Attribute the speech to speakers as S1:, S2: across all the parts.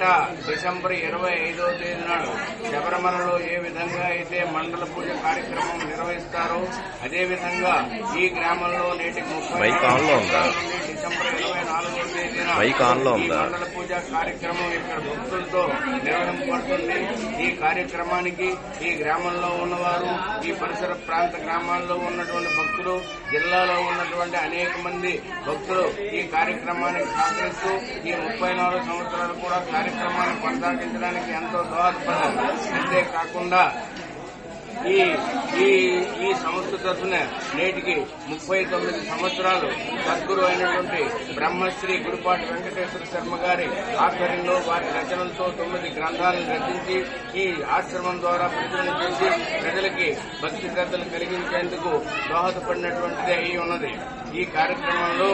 S1: ఏటా డిసెంబర్ ఇరవై ఐదవ తేదీ నాడు శబరిమలలో ఏ విధంగా అయితే మండల పూజ కార్యక్రమం నిర్వహిస్తారో అదే విధంగా ఈ గ్రామంలో నేటికి ముప్పై డిసెంబర్ ఇరవై తేదీన
S2: మైక్ ఆన్లో ఉందా?
S1: పూజ కార్యక్రమం ఇక్కడ భక్తులతో నిర్వహింపబడుతుంది ఈ కార్యక్రమానికి ఈ గ్రామంలో ఉన్నవారు ఈ పరిసర ప్రాంత గ్రామాల్లో ఉన్నటువంటి భక్తులు జిల్లాలో ఉన్నటువంటి అనేక మంది భక్తులు ఈ కార్యక్రమానికి సహకరిస్తూ ఈ ముప్పై నాలుగు సంవత్సరాలు కూడా కార్యక్రమాన్ని కొనసాగించడానికి ఎంతో దోహదపడారు అంతేకాకుండా ఈ ఈ ఈ సంస్థ తరఫున నేటికి ముప్పై తొమ్మిది సంవత్సరాలు సద్గురు అయినటువంటి బ్రహ్మశ్రీ గురుపాటి వెంకటేశ్వర శర్మ గారి ఆధ్వర్యంలో వారి రచనలతో తొమ్మిది గ్రంథాలను రచించి ఈ ఆశ్రమం ద్వారా ప్రచురణ చేసి ప్రజలకి భక్తి శ్రద్ధలు కలిగించేందుకు దోహదపడినటువంటిదే అయి ఉన్నది. ఈ కార్యక్రమంలో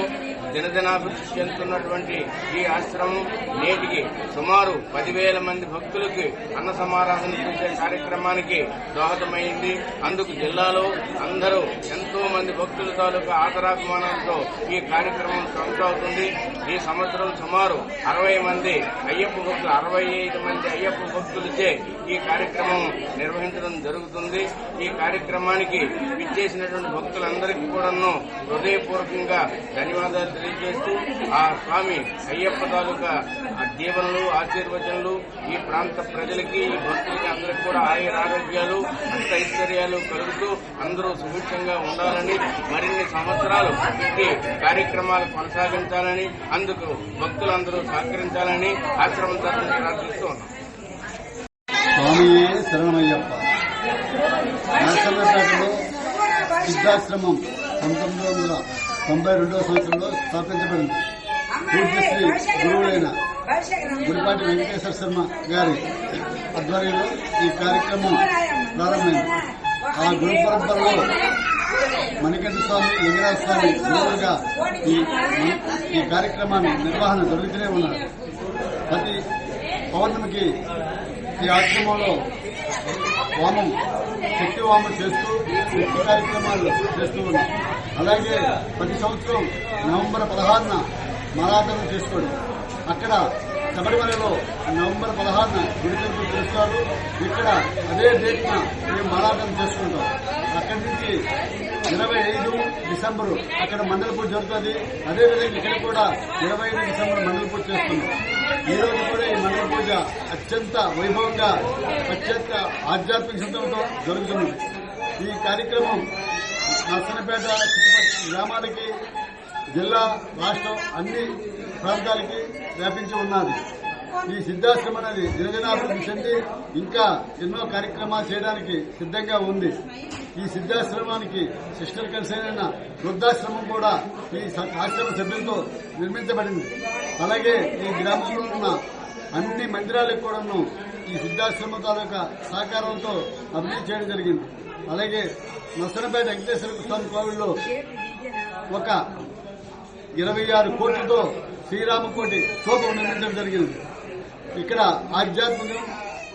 S1: దినదినాభివృద్ధి చెందుతున్నటువంటి ఈ ఆశ్రమం నేటికి సుమారు పదివేల మంది భక్తులకి అన్న సమారాధన చేసే కార్యక్రమానికి దోహదమైంది. అందుకు జిల్లాలో అందరూ ఎంతో మంది భక్తుల తాలూకా ఆదరాభిమానంతో ఈ కార్యక్రమం కొనసాగుతుంది. ఈ సంవత్సరం సుమారు అరవై మంది అయ్యప్ప భక్తులు అరవై ఐదు మంది అయ్యప్ప భక్తులచే ఈ కార్యక్రమం నిర్వహించడం జరుగుతుంది. ఈ కార్యక్రమానికి విచ్చేసినటువంటి భక్తులందరికీ కూడాను హృదయపూర్వకంగా ధన్యవాదాలు తెలియజేస్తూ ఆ స్వామి అయ్యప్ప తాలూకా దీవెనలు ఆశీర్వచనలు ఈ ప్రాంత ప్రజలకి ఈ భక్తులకి అందరికీ కూడా ఆయుర ఆరోగ్యాలు ఐశ్వర్యాలు కలుగుతూ అందరూ సుభిక్షంగా ఉండాలని మరిన్ని సంవత్సరాలు ఈ కార్యక్రమాలు కొనసాగించాలని అందుకు భక్తులందరూ సహకరించాలని ఆశ్రమం తరఫున ప్రార్థిస్తూ ఉన్నాం.
S3: స్వామియే శరణమయ్యప్ప నరసన్నపేటలో సిద్ధాశ్రమం. పంతొమ్మిది వందల తొంభై రెండవ సంవత్సరంలో స్థాపించబడింది. పూజ్యశ్రీ గురువులైన గుడిపాటి వెంకటేశ్వర శర్మ గారి ఆధ్వర్యంలో ఈ కార్యక్రమం ప్రారంభమైంది. ఆ గురు పరంపరలో మణికంఠ స్వామి లింగరాజ స్వామి గురువులుగా ఈ ఈ కార్యక్రమాన్ని నిర్వహణ జరుగుతూనే ఉన్నారు. ప్రతి పౌర్ణమికి ఈ ఆశ్రమంలో వామం శక్తి వామం చేస్తూ శక్తి కార్యక్రమాలు చేస్తూ ఉన్నాం అలాగే ప్రతి సంవత్సరం నవంబర్ పదహారున మారాధన చేసుకోవడం అక్కడ శబరిమలలో నవంబర్ పదహారున గుడి చేస్తారు. ఇక్కడ అదే డేట్న మేము మారాధన చేసుకుంటాం. అక్కడి నుంచి ఇరవై ఐదు డిసెంబరు అక్కడ మండల పూజ జరుగుతుంది. అదేవిధంగా ఇక్కడ కూడా ఇరవై ఐదు డిసెంబర్ మండల పూజ చేస్తున్నాం. ఈ రోజు కూడా పూజ అత్యంత వైభవంగా అత్యంత ఆధ్యాత్మిక శబ్దంతో జరుగుతున్నది ఈ కార్యక్రమం నర్సనపేట గ్రామాలకి జిల్లా రాష్ట్రం అన్ని ప్రాంతాలకి వ్యాపించి ఉన్నది. ఈ సిద్ధాశ్రమం అనేది దినదినాభివృద్ధి చెంది ఇంకా ఎన్నో కార్యక్రమాలు చేయడానికి సిద్ధంగా ఉంది. ఈ సిద్ధాశ్రమానికి సిస్టర్ కన్సైన్ వృద్ధాశ్రమం కూడా ఈ ఆశ్రమ సభ్యులతో నిర్మించబడింది. అలాగే ఈ గ్రామంలో ఉన్న అన్ని మందిరాలకు కూడాను ఈ సిద్ధాశ్రమ తాలూకా సహకారంతో అభివృద్ధి చేయడం జరిగింది. అలాగే నర్సనపేట వెంకటేశ్వర స్వామి కోవిల్లో ఒక ఇరవై ఆరు కోట్లతో శ్రీరామకోటి స్తూపం నిర్మించడం జరిగింది. ఇక్కడ ఆధ్యాత్మికం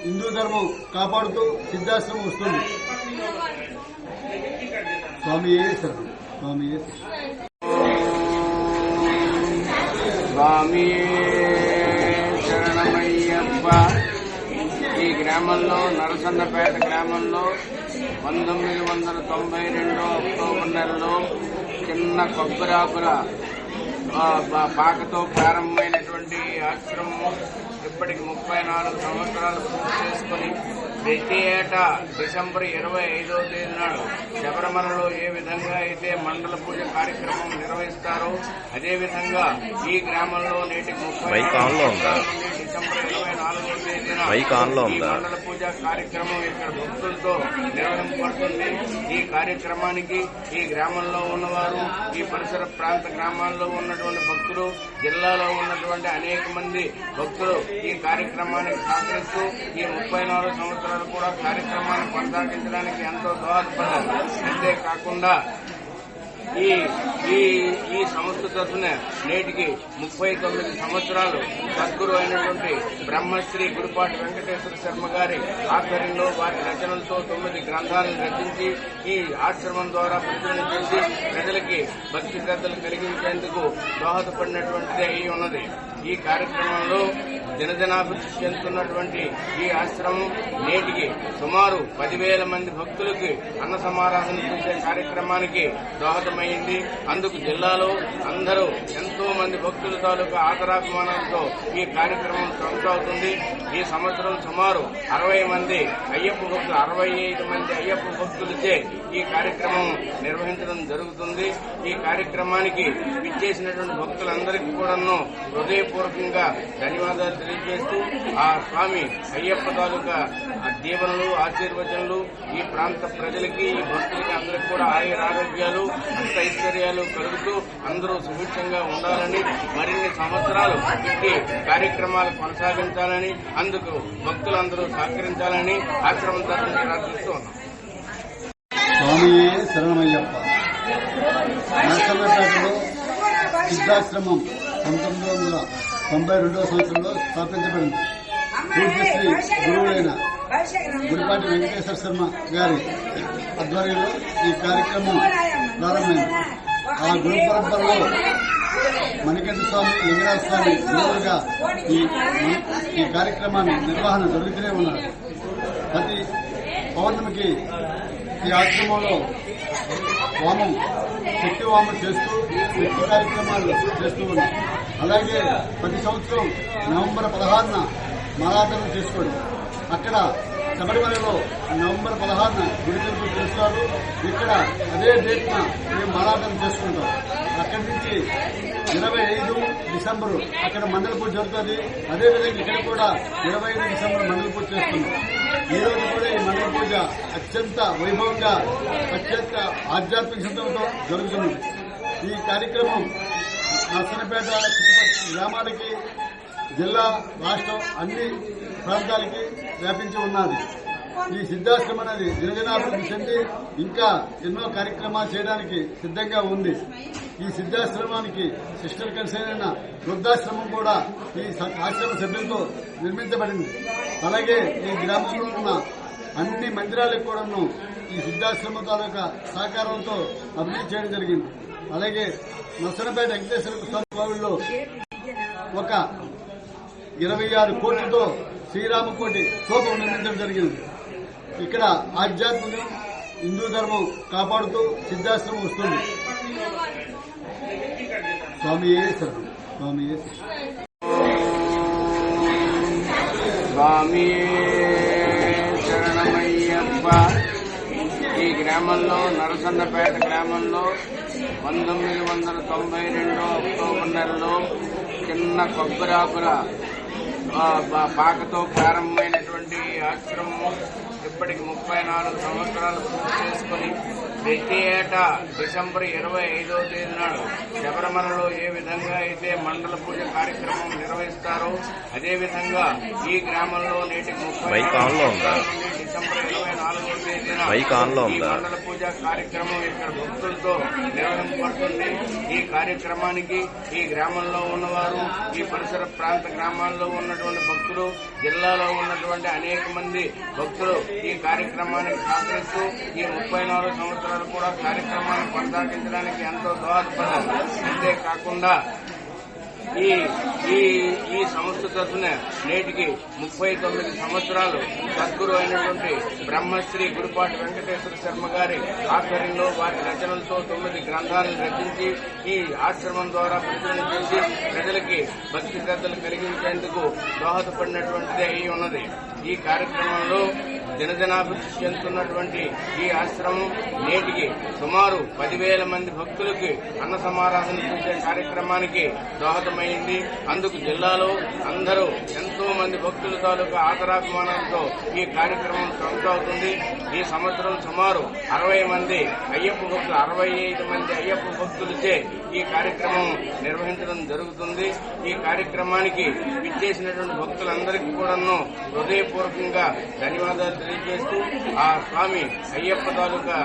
S3: హిందూ ధర్మం కాపాడుతూ సిద్ధాశ్రమం వస్తుంది.
S1: స్వామి స్వామి స్వామి గ్రామంలో నరసన్నపేట గ్రామంలో పంతొమ్మిది వందల తొంభై రెండో అక్టోబర్ నెలలో చిన్న పా- పాకతో ప్రారంభమైనటువంటి ఆశ్రమం ఇప్పటికి ముప్పై నాలుగు సంవత్సరాలు పూర్తి చేసుకుని ప్రతి ఏటా డిసెంబర్ ఇరవై ఐదవ తేదీ నాడు శబరిమలలో ఏ విధంగా అయితే మండల పూజ కార్యక్రమం నిర్వహిస్తారో అదే విధంగా ఈ గ్రామంలో నేటికి ముప్పై డిసెంబర్
S2: మైక్ ఆన్లో
S1: ఈ
S2: ఉందా?
S1: మండల పూజ కార్యక్రమం ఇక్కడ భక్తులతో నిర్వహింపబడుతుంది ఈ కార్యక్రమానికి ఈ గ్రామంలో ఉన్నవారు ఈ పరిసర ప్రాంత గ్రామాల్లో ఉన్నటువంటి భక్తులు జిల్లాలో ఉన్నటువంటి అనేక మంది భక్తులు ఈ కార్యక్రమానికి సహకరిస్తూ ఈ ముప్పై నాలుగు సంవత్సరాలు కూడా కార్యక్రమాన్ని కొనసాగించడానికి ఎంతో దోహదపడారు అంతేకాకుండా ఈ ఈ ఈ సంస్థ తరఫున నేటికి ముప్పై తొమ్మిది సంవత్సరాలు సద్గురు అయినటువంటి బ్రహ్మశ్రీ గురుపాటి వెంకటేశ్వర శర్మ గారి ఆధ్వర్యంలో వారి రచనలతో తొమ్మిది గ్రంథాలను రచించి ఈ ఆశ్రమం ద్వారా ప్రచురణ చేసి ప్రజలకి భక్తి శ్రద్ధలు కలిగించేందుకు దోహదపడినటువంటిది అయి ఉన్నది. ఈ కార్యక్రమంలో దినదినాభివృద్ధి చెందుతున్నటువంటి ఈ ఆశ్రమం నేటికి సుమారు పదివేల మంది భక్తులకి అన్న సమారాధన చేసే కార్యక్రమానికి దోహదమైంది. అందుకు జిల్లాలో అందరూ ఎంతో మంది భక్తుల తాలూకా ఆదరాభిమానంతో ఈ కార్యక్రమం కొనసాగుతుంది. ఈ సంవత్సరం సుమారు అరవై మంది అయ్యప్ప భక్తులు అరవై ఐదు మంది అయ్యప్ప భక్తులచే ఈ కార్యక్రమం నిర్వహించడం జరుగుతుంది. ఈ కార్యక్రమానికి విచ్చేసినటువంటి భక్తులందరికీ కూడాను హృదయపూర్వకంగా ధన్యవాదాలు తెలియజేస్తూ ఆ స్వామి అయ్యప్ప తాలూకా దీవెనలు ఆశీర్వచనలు ఈ ప్రాంత ప్రజలకి ఈ భక్తులకి అందరికీ కూడా ఆయుర ఆరోగ్యాలు ఐశ్వర్యాలు కలుగుతూ అందరూ సుభిక్షంగా ఉండాలని మరిన్ని సంవత్సరాలు ఇట్టి కార్యక్రమాలు కొనసాగించాలని అందుకు భక్తులందరూ సహకరించాలని ఆశ్రమం తరఫున ప్రార్థిస్తూ ఉన్నాం.
S3: స్వామి శరణమయ్యప్ప. నరసన్నపేటలో సిద్ధాశ్రమం. పంతొమ్మిది వందల తొంభై రెండవ సంవత్సరంలో స్థాపించబడింది. పూజ్యశ్రీ గురువులైన గుడిపాటి వెంకటేశ్వర శర్మ గారి ఆధ్వర్యంలో ఈ కార్యక్రమం ప్రారంభమైంది. ఆ గురు పరంపరలో మణికంఠ స్వామి లింగరాజ స్వామి గురువులుగా ఈ ఈ కార్యక్రమాన్ని నిర్వహణ జరుగుతూనే ఉన్నారు ప్రతి పౌర్ణమికి ఈ ఆశ్రమంలో హోమం శక్తి హోమం చేస్తూ శక్తి కార్యక్రమాలు చేస్తూ ఉన్నాం. అలాగే ప్రతి సంవత్సరం నవంబర్ పదహారున మాలాటలు చేసుకోండి. అక్కడ శబరిమలలో నవంబర్ పదహారున గుడి తలుపు చేస్తారు. ఇక్కడ అదే డేట్న మేము మాలాటం చేసుకుంటాం. అక్కడి నుంచి ఇరవై ఐదు డిసెంబరు అక్కడ మండల పూజ జరుగుతుంది. అదేవిధంగా ఇక్కడ కూడా ఇరవై ఐదు డిసెంబర్ మండల పూజ చేస్తున్నాం. ఈరోజు కూడా ఈ మండల పూజ అత్యంత వైభవంగా అత్యంత ఆధ్యాత్మిక శబ్దంతో జరుగుతున్నది ఈ కార్యక్రమం నర్సనపేట గ్రామానికి గ్రామాలకి జిల్లా రాష్ట్రం అన్ని ప్రాంతాలకి వ్యాపించి ఉన్నది. ఈ సిద్ధాశ్రమం అనేది దినదినాభివృద్ధి చెంది ఇంకా ఎన్నో కార్యక్రమాలు చేయడానికి సిద్ధంగా ఉంది. ఈ సిద్ధాశ్రమానికి సిస్టర్ కన్సైన్ వృద్ధాశ్రమం కూడా ఈ ఆశ్రమ సభ్యులతో నిర్మించబడింది. అలాగే ఈ గ్రామంలో ఉన్న అన్ని మందిరాలకు కూడాను ఈ సిద్ధాశ్రమం తాలూకా సహకారంతో అభివృద్ధి చేయడం జరిగింది. అలాగే నర్సనపేట వెంకటేశ్వర స్వామి కోవిల్లో ఒక ఇరవై ఆరు కోట్లతో శ్రీరామకోటి కోపం నిర్మించడం జరిగింది. ఇక్కడ ఆధ్యాత్మికం హిందూ ధర్మం కాపాడుతూ సిద్ధాశ్రమం వస్తుంది. స్వామియే స్వామి స్వామియే
S1: స్వామి శరణమయ్యప్ప. ఈ గ్రామంలో నరసన్నపేట గ్రామంలో పంతొమ్మిది వందల తొంభై రెండు అక్టోబర్ నెలలో చిన్న కొబ్బరాకుల పాకతో ప్రారంభమైనటువంటి ఆశ్రమం. ఇప్పటికి ముప్పై నాలుగు సంవత్సరాలు పూర్తి చేసుకుని ప్రతి ఏటా డిసెంబర్ ఇరవై ఐదో తేదీ నాడు శబరిమలలో ఏ విధంగా అయితే మండల పూజ కార్యక్రమం నిర్వహిస్తారో అదే విధంగా ఈ గ్రామంలో నేటికి ముప్పై డిసెంబర్ ఇరవై నాలుగో తేదీన? మండల పూజ కార్యక్రమం ఇక్కడ భక్తులతో నిర్వహించబడుతుంది ఈ కార్యక్రమానికి ఈ గ్రామంలో ఉన్నవారు ఈ పరిసర ప్రాంత గ్రామాల్లో ఉన్నటువంటి భక్తులు జిల్లాలో ఉన్నటువంటి అనేక మంది భక్తులు ఈ కార్యక్రమానికి సహకరిస్తూ ఈ ముప్పై నాలుగు సంవత్సరాలు కూడా కార్యక్రమాన్ని కొనసాగించడానికి ఎంతో దోహదపడారు అంతేకాకుండా ఈ ఈ ఈ సంస్థ తరఫున నేటికి ముప్పై తొమ్మిది సంవత్సరాలు సద్గురు అయినటువంటి బ్రహ్మశ్రీ గురుపాటి వెంకటేశ్వర శర్మ గారి ఆధ్వర్యంలో వారి రచనలతో తొమ్మిది గ్రంథాలను రచించి ఈ ఆశ్రమం ద్వారా ప్రచురణ చేసి ప్రజలకి భక్తి శ్రద్ధలు కలిగించేందుకు దోహదపడినటువంటిది అయి ఉన్నది. ఈ కార్యక్రమంలో దినదినాభివృద్ధి చెందుతున్నటువంటి ఈ ఆశ్రమం నేటికి సుమారు పదివేల మంది భక్తులకి అన్న సమారాధన చేసే కార్యక్రమానికి దోహదమైంది. అందుకు జిల్లాలో అందరూ ఎంతో మంది భక్తుల తాలూకా ఆదరాభిమానంతో ఈ కార్యక్రమం కొనసాగుతుంది. ఈ సంవత్సరం సుమారు అరవై మంది అయ్యప్ప భక్తులు అరవై ఐదు మంది అయ్యప్ప భక్తులచే ఈ కార్యక్రమం నిర్వహించడం జరుగుతుంది. ఈ కార్యక్రమానికి విచ్చేసినటువంటి భక్తులందరికీ కూడాను హృదయపూర్వకంగా ధన్యవాదాలు తెలియజేస్తూ ఆ స్వామి అయ్యప్ప తాలూకా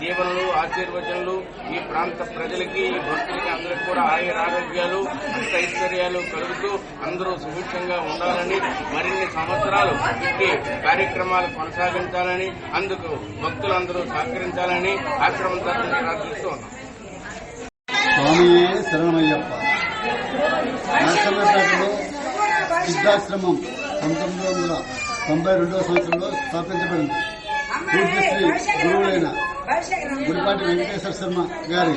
S1: దీవెనలు ఆశీర్వచనలు ఈ ప్రాంత ప్రజలకి ఈ భక్తులకి అందరికి కూడా ఆయుర ఆరోగ్యాలు ఐశ్వర్యాలు కలుగుతూ అందరూ సుభిక్షంగా ఉండాలని మరిన్ని సంవత్సరాలు ఇట్టి కార్యక్రమాలు కొనసాగించాలని అందుకు భక్తులందరూ సహకరించాలని ఆశ్రమం తరఫున ప్రార్థిస్తూ ఉన్నాం.
S3: స్వామియే శరణమయ్యప్ప. నరసన్నపేటలో సిద్ధాశ్రమం పంతొమ్మిది వందల తొంభై రెండవ సంవత్సరంలో స్థాపించబడింది. పూజ్యశ్రీ గురువులైన గుడిపాటి వెంకటేశ్వర శర్మ గారి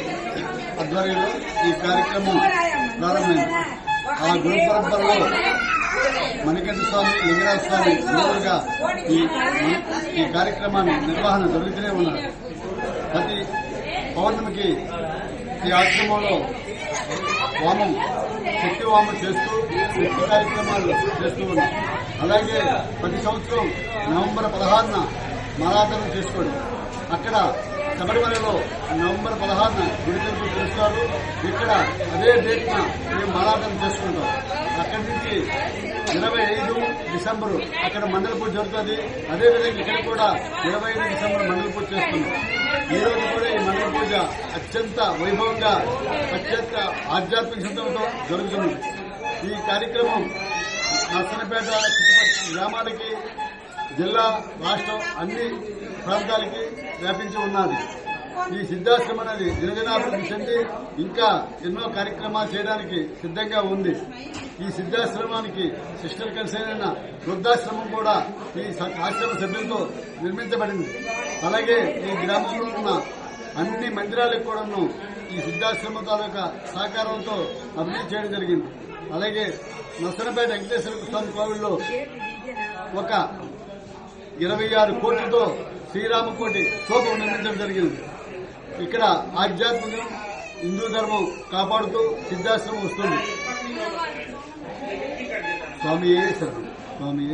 S3: ఆధ్వర్యంలో ఈ కార్యక్రమం ప్రారంభమైంది. ఆ గురు పరంపరలో మణికంఠ స్వామి లింగరాజ స్వామి గురువులుగా ఈ ఈ కార్యక్రమాన్ని నిర్వహణ జరుగుతూనే ఉన్నారు. ప్రతి పౌర్ణమికి ఈ ఆశ్రమంలో వామం శక్తి వామం చేస్తూ శక్తి కార్యక్రమాలు చేస్తూ ఉన్నారు. అలాగే ప్రతి సంవత్సరం నవంబర్ పదహారున మాలాతనం చేసుకోండి. అక్కడ శబరిమలలో నవంబర్ పదహారున గుడి తరపు చేస్తారు. ఇక్కడ అదే డేట్న మేము మాలాటం చేసుకుంటాం. అక్కడి నుంచి ఇరవై ఐదు డిసెంబరు అక్కడ మండల పూజ జరుగుతుంది. అదేవిధంగా ఇక్కడ కూడా ఇరవై ఐదు డిసెంబర్ మండల పూజ చేస్తున్నాం. ఈ రోజు కూడా ఈ మండల పూజ అత్యంత వైభవంగా అత్యంత ఆధ్యాత్మిక శబ్దంతో జరుగుతుంది. ఈ కార్యక్రమం నర్సనపేట చుట్టుపక్కల గ్రామాలకి జిల్లా రాష్ట్రం అన్ని ప్రాంతాలకి వ్యాపించి ఉన్నది. ఈ సిద్ధాశ్రమం అనేది గిరిజనాభివృద్ధి చెంది ఇంకా ఎన్నో కార్యక్రమాలు చేయడానికి సిద్ధంగా ఉంది. ఈ సిద్ధాశ్రమానికి సిస్టర్ కన్సైన్ వృద్ధాశ్రమం కూడా ఈ ఆశ్రమ సభ్యులతో నిర్మించబడింది. అలాగే ఈ గ్రామంలో ఉన్న అన్ని మందిరాలకు కూడాను ఈ సిద్ధాశ్రమ తాలూకా సహకారంతో అభివృద్ధి చేయడం జరిగింది. అలాగే నర్సనపేట వెంకటేశ్వర స్వామి కోవిల్లో ఒక ఇరవై ఆరు కోట్లతో శ్రీరామకోటి స్తూపం నిర్మించడం జరిగింది. ఇక్కడ ఆధ్యాత్మికం హిందూ ధర్మం కాపాడుతూ సిద్ధాశ్రమం వస్తుంది. స్వామి స్వామి